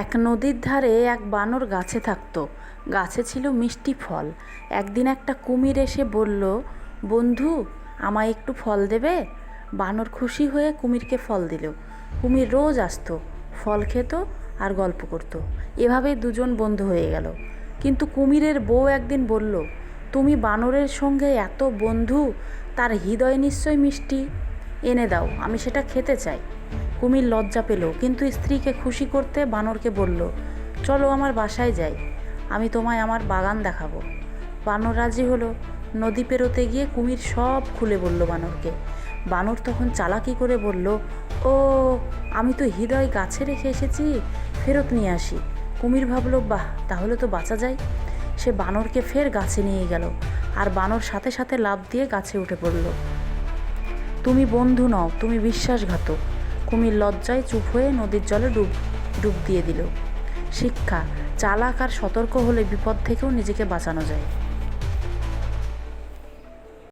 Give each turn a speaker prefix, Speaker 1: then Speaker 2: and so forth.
Speaker 1: এক নদীর ধারে এক বানর গাছে থাকতো। গাছে ছিল মিষ্টি ফল। একদিন একটা কুমির এসে বলল, বন্ধু, আমায় একটু ফল দেবে? বানর খুশি হয়ে কুমিরকে ফল দিল। কুমির রোজ আসতো, ফল খেত আর গল্প করতো। এভাবেই দুজন বন্ধু হয়ে গেল। কিন্তু কুমিরের বউ একদিন বলল, তুমি বানরের সঙ্গে এত বন্ধু, তার হৃদয় নিশ্চয় মিষ্টি। এনে দাও, আমি সেটা খেতে চাই। কুমির লজ্জা পেল, কিন্তু স্ত্রীকে খুশি করতে বানরকে বলল, চলো আমার বাসায় যাই, আমি তোমায় আমার বাগান দেখাবো। বানর রাজি হলো। নদী পেরোতে গিয়ে কুমির সব খুলে বলল বানরকে। বানর তখন চালাকি করে বলল, ও, আমি তো হৃদয় গাছে রেখে এসেছি, ফেরত নিয়ে আসি। কুমির ভাবলো, বাহ, তাহলে তো বাঁচা যায়। সে বানরকে ফের গাছে নিয়ে গেল, আর বানর সাথে সাথে লাফ দিয়ে গাছে উঠে পড়ল। তুমি বন্ধু নও, তুমি বিশ্বাসঘাতক। কুমির লজ্জায় চুপ হয়ে নদীর জলে ডুব ডুব দিয়ে দিল। শিক্ষা, চালাক আর সতর্ক হলে বিপদ থেকেও নিজেকে বাঁচানো যায়।